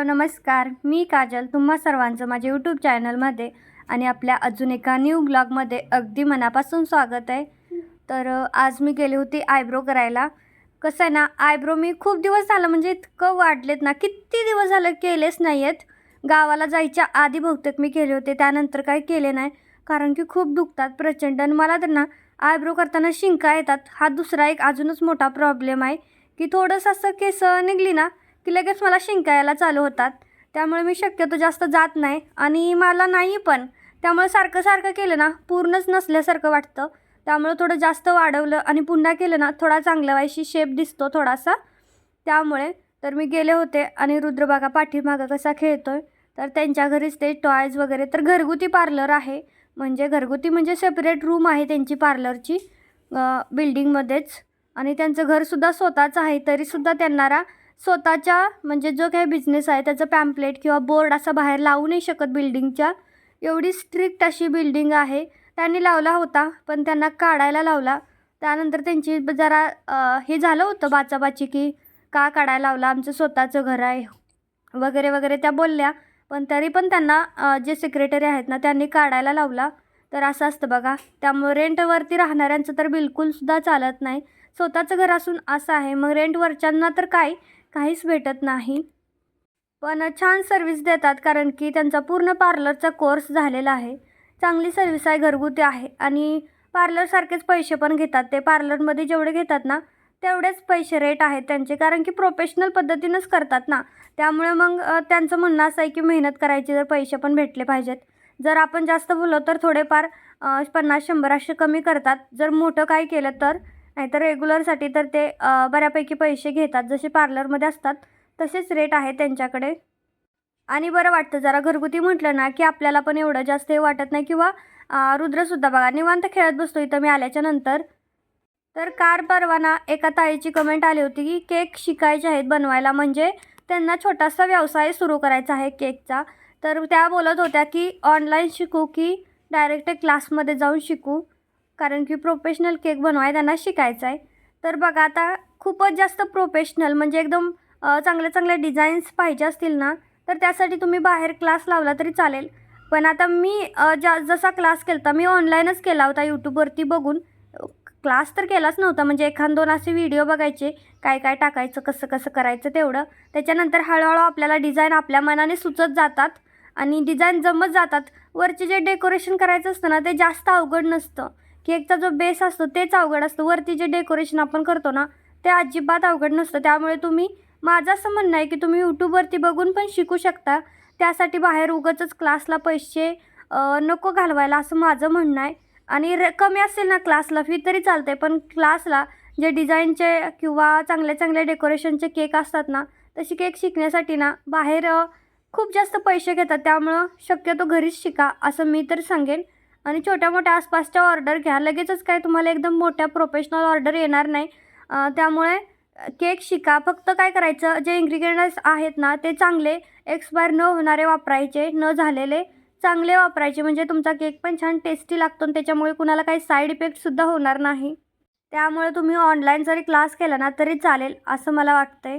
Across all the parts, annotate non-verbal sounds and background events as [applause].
Hello नमस्कार. मी काजल तुम्हा सर्वांचं माझ्या यूट्यूब चॅनलमध्ये आणि आपल्या अजून एका न्यू ब्लॉगमध्ये अगदी मनापासून स्वागत आहे. तर आज मी गेले होती आयब्रो करायला. कसं आहे ना आयब्रो मी खूप दिवस झालं म्हणजे इतकं वाढलेत ना किती दिवस झालं केलेच नाही आहेत गावाला जायच्या आधी बहुतेक मी केले होते त्यानंतर काही केले नाही. कारण की खूप दुखतात प्रचंड. आणि मला तर ना आयब्रो करताना शिंका येतात. हा दुसरा एक अजूनच मोठा प्रॉब्लेम आहे. की थोडंसं असं केस निघली ना की लगेच मला शिंका यायला चालू होतात. त्यामुळे मी शक्यतो जास्त जात नाही आणि मला नाही पण त्यामुळे सारखं सारखं केलं ना पूर्णच नसल्यासारखं वाटतं. त्यामुळे थोडं जास्त वाढवलं आणि पुन्हा केलं ना थोडा चांगला वायशी शेप दिसतो थोडासा. त्यामुळे तर मी गेले होते आणि रुद्रबागा पाठीमागं कसा खेळतो आहे तर त्यांच्या घरीच ते टॉयज वगैरे तर घरगुती पार्लर आहे. म्हणजे घरगुती म्हणजे सेपरेट रूम आहे त्यांची पार्लरची बिल्डिंगमध्येच आणि त्यांचं घरसुद्धा स्वतःचं आहे तरीसुद्धा त्यांना स्वतःच्या म्हणजे जो काही बिझनेस आहे त्याचं पॅम्पलेट किंवा बोर्ड असा बाहेर लावू नाही शकत बिल्डिंगच्या एवढी स्ट्रिक्ट अशी बिल्डिंग आहे. त्यांनी लावला होता पण त्यांना काढायला लावला. त्यानंतर त्यांची जरा हे झालं होतं बाचाबाची की का काढायला लावला? आमचं स्वतःचं घर आहे. वगैरे वगैरे त्या बोलल्या. पण तरी पण त्यांना जे सेक्रेटरी आहेत ना त्यांनी काढायला लावला. तर असं असतं बघा. त्यामुळे रेंटवरती राहणाऱ्यांचं तर बिलकुलसुद्धा चालत नाही. स्वतःचं घर असून असं आहे. मग रेंटवरच्यांना तर काय? काहीच भेटत नाही. पण छान सर्विस देतात कारण की त्यांचा पूर्ण पार्लरचा कोर्स झालेला आहे. चांगली सर्विस आहे घरगुती आहे आणि पार्लरसारखेच पैसे पण घेतात. ते पार्लरमध्ये जेवढे घेतात ना तेवढेच पैसे रेट आहेत त्यांचे. कारण की प्रोफेशनल पद्धतीनंच करतात ना. त्यामुळे मग त्यांचं म्हणणं असं आहे की मेहनत करायची जर पैसे पण भेटले पाहिजेत. जर आपण जास्त बोललो तर थोडेफार पन्नास शंभर असे कमी करतात. जर मोठं काय केलं तर नाहीतर रेग्युलरसाठी तर ते बऱ्यापैकी पैसे घेतात. जसे पार्लरमध्ये असतात तसेच रेट आहे त्यांच्याकडे. आणि बरं वाटतं जरा घरगुती म्हटलं ना की आपल्याला पण एवढं जास्त हे वाटत नाही किंवा रुद्रसुद्धा बघा निवांत खेळत बसतो इथं मी आल्याच्यानंतर. तर कार परवाना एका ताईची कमेंट आली होती की केक शिकायचे आहेत बनवायला. म्हणजे त्यांना छोटासा व्यवसाय सुरू करायचा आहे केकचा. तर त्या बोलत होत्या की ऑनलाईन शिकू की डायरेक्ट क्लासमध्ये जाऊन शिकू. कारण की प्रोफेशनल केक बनवाय त्यांना शिकायचं आहे. तर बघा आता खूपच जास्त प्रोफेशनल म्हणजे एकदम चांगल्या चांगल्या डिझाईन्स पाहिजे असतील ना तर त्यासाठी तुम्ही बाहेर क्लास लावला तरी चालेल. पण आता मी जा जसा क्लास केला होता मी ऑनलाईनच केला होता यूट्यूबवरती बघून. क्लास तर केलाच नव्हता म्हणजे एखाद दोन असे व्हिडिओ बघायचे काय काय टाकायचं कसं कसं करायचं तेवढं. त्याच्यानंतर हळूहळू आपल्याला डिझाईन आपल्या मनाने सुचत जातात आणि डिझाईन जमत जातात. वरचे जे डेकोरेशन करायचं असतं ना ते जास्त अवघड नसतं. केकचा जो बेस असतो तेच अवघड असतं. वरती जे डेकोरेशन आपण करतो ना ते अजिबात अवघड नसतं. त्यामुळे तुम्ही माझं असं म्हणणं आहे की तुम्ही यूट्यूबवरती बघून पण शिकू शकता. त्यासाठी बाहेर उगाचच क्लासला पैसे नको घालवायला असं माझं म्हणणं आहे. आणि र कमी असेल ना क्लासला फी तरी चालते पण क्लासला जे डिझाईनचे किंवा चांगले चांगले डेकोरेशनचे केक असतात ना तशी केक शिकण्यासाठी ना बाहेर खूप जास्त पैसे घेतात. त्यामुळं शक्यतो घरीच शिका असं मी तर सांगेन. आणि छोट्या मोठ्या आसपासच्या ऑर्डर घ्या. लगेचच काय तुम्हाला एकदम मोठ्या प्रोफेशनल ऑर्डर येणार नाही. त्यामुळे केक शिका. फक्त काय करायचं जे इन्ग्रिडियंट्स आहेत ना ते चांगले एक्सपायर न होणारे वापरायचे न झालेले चांगले वापरायचे. म्हणजे तुमचा केक पण छान टेस्टी लागतो आणि त्याच्यामुळे कुणाला काही साईड इफेक्टसुद्धा होणार नाही. त्यामुळे तुम्ही ऑनलाईन जरी क्लास केला ना तरी चालेल असं मला वाटतंय.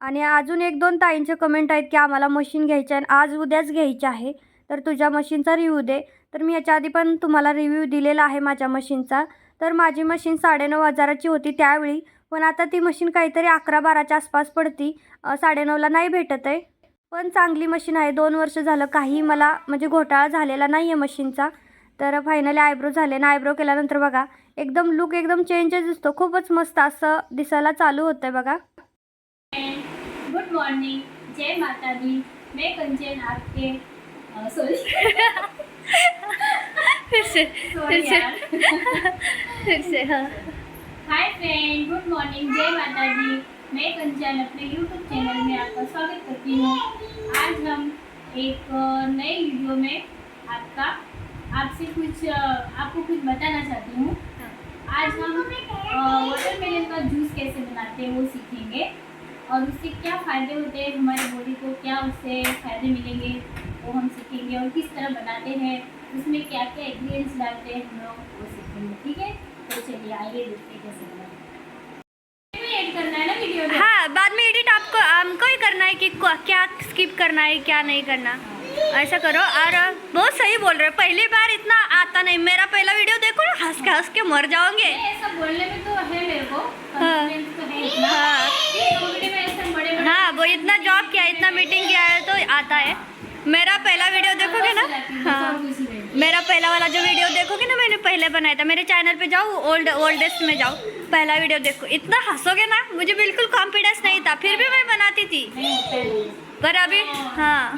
आणि अजून एक दोन ताईंचे कमेंट आहेत की आम्हाला मशीन घ्यायची आहे आणि आज उद्याच घ्यायची आहे. तर तुझ्या मशीनचा रिव्ह्यू दे. तर मी याच्या आधी पण तुम्हाला रिव्ह्यू दिलेला आहे माझ्या मशीनचा. तर माझी मशीन साडेनऊ हजाराची होती त्यावेळी पण आता ती मशीन काहीतरी अकरा बाराच्या आसपास पडती. साडेनऊला नाही भेटत आहे. पण चांगली मशीन आहे. दोन वर्ष झालं काही मला म्हणजे घोटाळा झालेला नाही आहे मशीनचा. तर फायनली आयब्रो झाले. ना आयब्रो केल्यानंतर बघा एकदम लुक एकदम चेंजच दिसतो. खूपच मस्त असं दिसायला चालू होतं आहे बघा. गुड मॉर्निंग जय माता दी. मैं कंचन आपके सॉरी फिर से सॉरी यार। [laughs] फिर से हाँ। हाय फ्रेंड गुड मॉर्निंग जय माता दी मैं कंचन अपने यूट्यूब चैनल में आपका स्वागत करती हूँ। आज हम एक नए वीडियो में आपका आपसे कुछ आपको कुछ बताना चाहती हूँ। आज हम वाटरमेलन का जूस कैसे बनाते हैं वो सीखेंगे। और उससे क्या फ़ायदे होते हैं हमारी बॉडी को क्या उससे फ़ायदे मिलेंगे वो हम सीखेंगे और किस तरह बनाते हैं। उसमें क्या क्या इंग्रीडियंट्स डालते हैं हम लोग वो सीखेंगे ठीक है? तो चलिए आइए देखते हैं कैसे बनाते हैं करना है ना वीडियो हाँ बाद में एडिट आपको हमको ही करना है है कि क्या- स्किप करना है क्या नहीं करना। ऐसा करो और बहुत सही बोल रहे हो पहली बार इतना आता नहीं। मेरा पहला वीडियो देखो ना हंस के हंस के मर जाओगे। ऐसा बोलने में तो है मेरे को हाँ। confidence तो है हाँ। हाँ वो इतना जॉब किया इतना मीटिंग किया है तो आता है। मेरा पहला वीडियो देखोगे ना? हाँ। मेरा पहला वाला जो वीडियो देखोगे ना, मैंने पहले बनाया था। मेरे चैनल पे जाओ ओल्ड ओल्डेस्ट में जाओ। पहला वीडियो देखो। इतना हंसोगे ना, मुझे बिल्कुल कॉन्फिडेंस नहीं था। फिर भी मैं बनाती थी। पर अभी हाँ।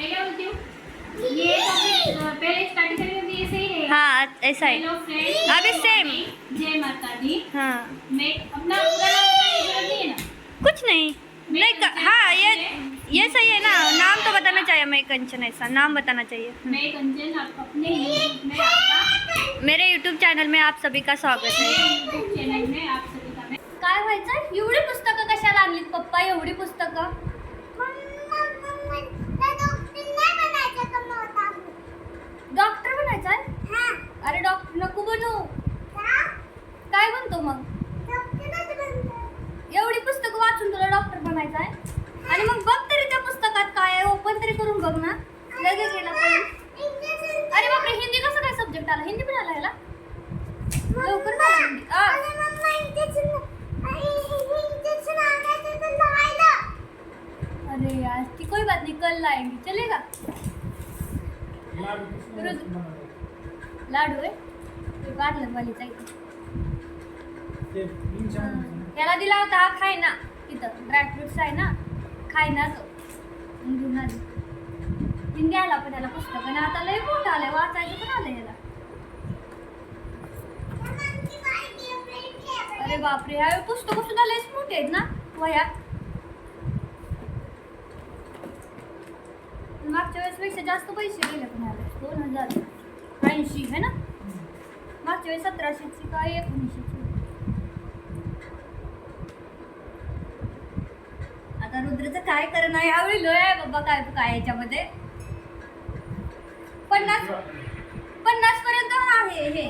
हूँ, ऐसा ही। अभी दी हाँ। कुछ नहीं। नहीं हाँ ये ये सही है ना। नाम तो बताना चाहिए। मैं कंचन ऐसा नाम बताना चाहिए. मैं कंचन आप अपने YouTube में आपका मेरे यूट्यूब चॅनल में आप सभी का स्वागत है. YouTube चॅनल में आप सभी का मैं काय व्हायचं? एवढी पुस्तकं कशाला आणलीत पप्पा? एवढी पुस्तकं? डॉक्टर बनायचं अरे डॉक्टर नको बनू. काय बनतो मग? एवढी पुस्तकं वाचून तुला डॉक्टर बनायचं आहे आणि मग बघ तरी त्या पुस्तकात काय आहे ओपन तरी करून बघ ना लगेच गेला पण अरे बापरे हिंदी कसं काय सब्जेक्ट आला? हिंदी पण आला ह्याला? लवकर आला हिंदी. अरे यार की कोई बात नहीं कल लाएंगे चलेगा लाडू आहे वाढलं गार्लन वालीचा इथं त्याला दिला होता हा खाय ना इथं ड्रायफ्रुट्स आहे ना खाय ना तो घेऊन आली. हिंदी घ्यायला पण त्याला पुस्तक आणि आता लय मोठं आलंय वाचायचं पण आलंय याला अरे बापरे ह्या पुस्तक सुद्धा लयच मोठे आहेत ना वयात मागच्या वेळेस पेक्षा जास्त पैसे गेले पण ह्याला दोन हजार ऐंशी है ना? मागच्या वेळेस सतराशेची का एकोणीसशेची आता रुद्रचं काय करणं यावेळी लय आहे बाबा काय काय याच्यामध्ये? पन्नास पन्नास पर्यंत आहे हे.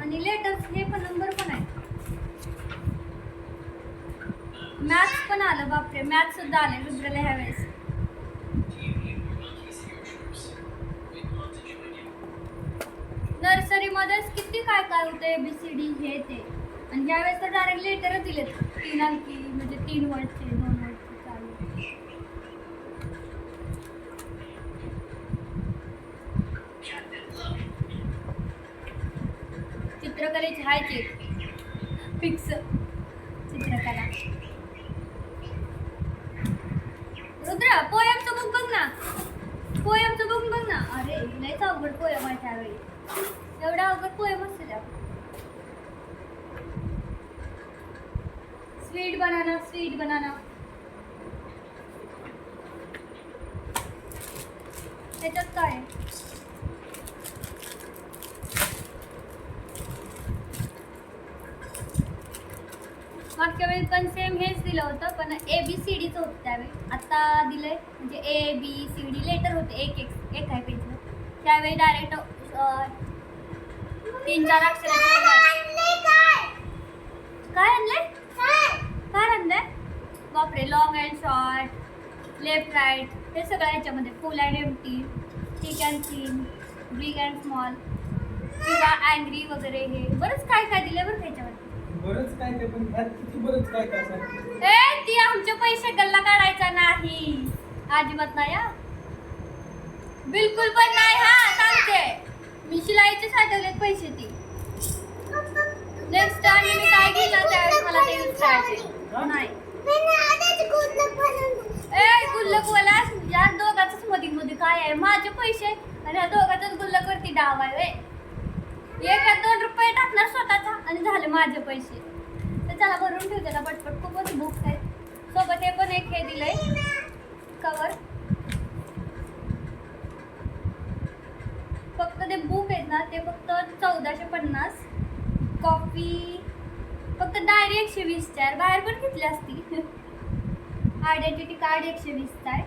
आणि लेटर्स हे पण नंबर पण आहे मॅथ्स पण आलं बापरे. मॅथ्स सुद्धा आले रुद्रला ह्या वेळेस नर्सरीमध्येच किती काय काय होतं एबीसीडी हे ते. आणि यावेळेस तर डायरेक्ट लेटरच दिलेत. तीन अंकी म्हणजे तीन वर्डचे दोन वर्डचे चालू चित्रकलेची हायची फिक्स चित्रकला. रुद्र पोयमचं बुक बघ ना. पोयमचं बुक बघ ना. अरे लयच अवघड पोयम आहे त्यावेळी. एवढा अवघड पोयम असतो त्या स्वीट बनाना स्वीट बनाना त्याच्यात काय? मागच्या वेळी पण सेम हेच दिलं होतं पण ए बी सी डीचं होतं त्यावेळी. आता दिलंय म्हणजे A B C D letter होते एक एक एक आहे पेजवर त्यावेळी डायरेक्ट तीन चार अक्षराचे काय आणलंय काय? आणलंय? बापरे long and short left right हे सगळं याच्यामध्ये full and empty thick and thin big and small किंवा अँग्री वगैरे हे. बरंच काय काय दिलं बरं त्याच्यामध्ये बरंच काय ते पण ह्यात किती बरंच काय काय ए ती आमचे पैसे गल्ला काढायचा नाही. अजिबात नाही हा. बिलकुल पण नाही हा सांगते. मी शिलाईचे साठवलेत पैसे ती. नेक्स्ट टाइम मी काय घेणार त्यावेळेस मला ते यूज करायचे नाही. ए गुल्लक वाला या दोघांच मध्ये मध्ये काय आहे? माझे पैसे आणि या दोघांचाच गुल्लक वरती डाव आहे एका दोन रुपये टाकणार स्वतःचा आणि झाले माझे पैसे. तर त्याला भरून ठेव त्याला पटपट. खूपच बुक्स आहेत सोबत हे पण एक हे दिलंय. कवर फक्त ते बुक आहेत ना ते फक्त चौदाशे पन्नास. कॉपी फक्त डायरी एकशे वीसच्या आहे बाहेर पण घेतली असती. [laughs] आयडेंटिटी कार्ड एकशे वीसचा आहे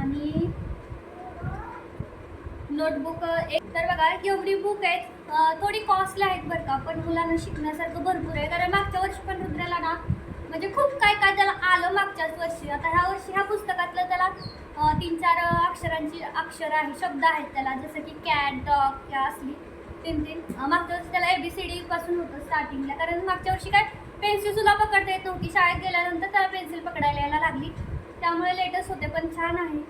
आणि नोटबुक एक तर बघा एवढी बुक आहेत थोडी कॉस्टली आहेत बरं का पण मुलांना शिकण्यासारखं भरपूर आहे. कारण मागच्या वर्षी पण रुद्राला ना म्हणजे खूप काय काय त्याला आलं मागच्याच वर्षी. आता ह्या वर्षी ह्या पुस्तकातलं त्याला तीन चार अक्षरांची अक्षर आहे शब्द आहेत त्याला जसं की कॅट डॉग या असली तीन तीन. मागच्या वर्षी त्याला एबीसीडी पासून होतं स्टार्टिंगला कारण मागच्या वर्षी काय पेन्सिल सुद्धा पकडता येत नव्हती. शाळेत गेल्यानंतर त्याला पेन्सिल पकडायला यायला लागली. त्यामुळे लेटेस्ट होते पण छान आहे.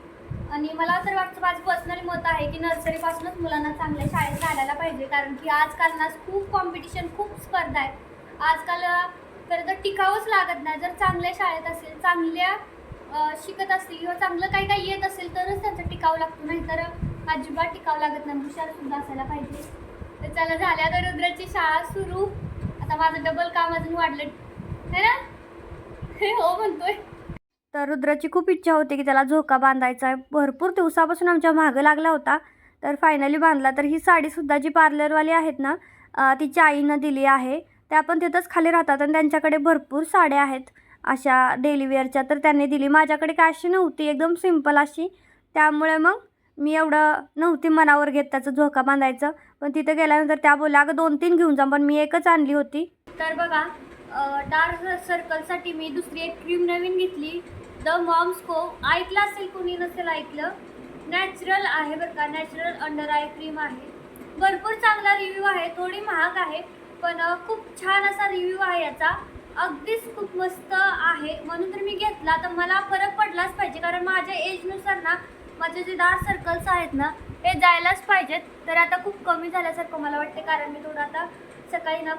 आणि मला तर वाटतं माझं पर्सनल मत आहे की नर्सरीपासूनच मुलांना चांगल्या शाळेत घालायला पाहिजे. कारण की आजकाल ना खूप कॉम्पिटिशन खूप स्पर्धा आहे. आजकाल खरं तर टिकावंच लागत नाही जर चांगल्या शाळेत असेल चांगल्या शिकत असतील किंवा चांगलं काही काही येत असेल तरच त्यांचं टिकावं लागतो. नाही तर अजिबात टिकावं लागत नाही. हुशार सुद्धा असायला पाहिजे. तर चला झाल्या तर रुद्राची शाळा सुरू. आता माझं डबल काम अजून वाढलं. है ना? [laughs] हो म्हणतोय. तर रुद्राची खूप इच्छा होती की त्याला झोका बांधायचा आहे. भरपूर दिवसापासून आमच्या मागं लागला होता. तर फायनली बांधला. तर ही साडीसुद्धा जी पार्लरवाली आहेत ना तिच्या आईनं दिली आहे. त्या पण तिथंच खाली राहतात आणि त्यांच्याकडे भरपूर साड्या आहेत. अशा डेलिवेअरच्या तर त्यांनी दिली. माझ्याकडे काय अशी नव्हती एकदम सिंपल अशी. त्यामुळे मग मी एवढं नव्हती मनावर घेत त्याचं झोका बांधायचं. पण तिथं गेल्यानंतर त्या बोलल्या अगं दोन तीन घेऊन जा पण मी एकच आणली होती. तर बघा डार्क सर्कलसाठी मी दुसरी एक क्रीम नवीन घेतली. द मॉम्स को ऐकलं असेल कोणी नसेल ऐकलं? नॅचरल आहे बरं का? नॅचरल अंडर आय क्रीम आहे. भरपूर चांगला रिव्ह्यू आहे. थोडी महाग आहे पण खूप छान असा रिव्ह्यू आहे याचा. अगदीच खूप मस्त आहे. म्हणून तर मी घेतला. तर मला फरक पडलाच पाहिजे. कारण माझ्या एजनुसार ना माझे जे डार्क सर्कल्स आहेत ना हे जायलाच पाहिजेत. तर आता खूप कमी झाल्यासारखं मला वाटते कारण मी थोडं आता सकाळी ना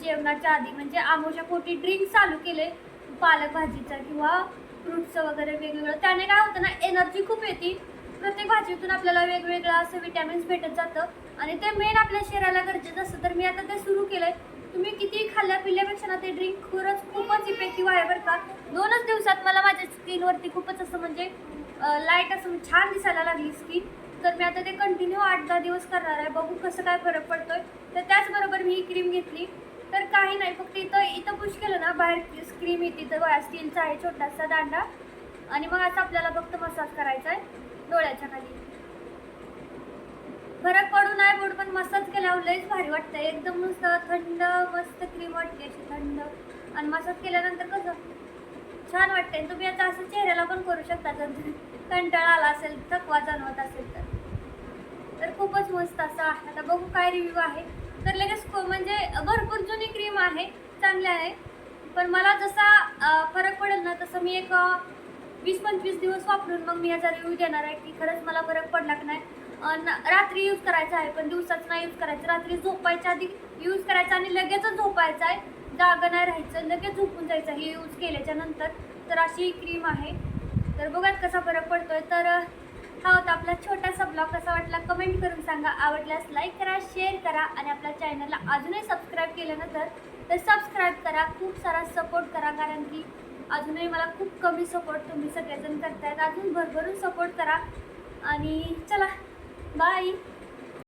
जेवणाच्या आधी म्हणजे आमोच्या पोटी ड्रिंक चालू केले. पालक भाजीचा किंवा फ्रूटचं वगैरे वेगवेगळं. त्याने काय होतं ना एनर्जी खूप येते. प्रत्येक भाजीतून आपल्याला वेगवेगळं असं विटॅमिन्स भेटत जातं. आणि ते मेन आपल्या शरीराला गरजेचं असतं. तर मी आता ते सुरू केलं आहे तुम्ही किती खाल्ल्या पिल्ल्यापेक्षा ना ते ड्रिंक खरंच खूपच इफेक्टिव्ह आहे बरं का. दोनच दिवसात मला माझ्या स्किनवरती खूपच असं म्हणजे लाइट असं छान दिसायला लागली स्किन तर मी आता ते कंटिन्यू आठ दहा दिवस करणार आहे. बघू कसं काय फरक पडतोय. तर त्याचबरोबर मी ही क्रीम घेतली. तर काही नाही फक्त इथं इथं पुश केलं ना बाहेर स्क्रीम येते तर स्टीलचा आहे छोटासा दांडा. आणि मग आता आपल्याला फक्त मसाज करायचा आहे डोळ्याच्या खाली. फरक पडू नाही पडू पण मसाज केल्यावर लईच भारी वाटतं एकदम नुसतं थंड मस्त क्रीम वाटते अशी थंड. आणि मसाज केल्यानंतर कसं छान वाटते तुम्ही आता असं चेहऱ्याला पण करू शकता जर कंटाळा आला असेल थकवा जाणवत असेल तर. तर खूपच मस्त असं आहे. आता बघू काय रिव्ह्यू आहे. तर लगेच म्हणजे भरपूर जुनी क्रीम आहे चांगली आहे. पण मला जसा फरक पडेल ना तसं मी एक वीस पंचवीस दिवस वापरून मग मी याचा रिव्ह्यू देणार आहे की खरंच मला फरक पडला की नाही. न- रात्री यूज करायचा आहे पण दिवसाच नाही यूज करायचं. रात्री झोपायच्या आधी यूज करायचा आणि लगेचच झोपायचं आहे. जागं नाही राहायचं लगेच झोपून जायचं हे यूज केल्याच्यानंतर. तर अशी ही क्रीम आहे. तर बघात कसा फरक पडतोय. तर हा होता आपला छोटासा ब्लॉग. कसा वाटला कमेंट करून सांगा. आवडल्यास लाईक करा शेअर करा आणि आपल्या चॅनलला अजूनही सबस्क्राईब केलं नंतर तर सबस्क्राईब करा. खूप सारा सपोर्ट करा कारण की अजूनही मला खूप कमी सपोर्ट तुम्ही सगळेजण करतायत. अजून भरभरून सपोर्ट करा. आणि चला बाय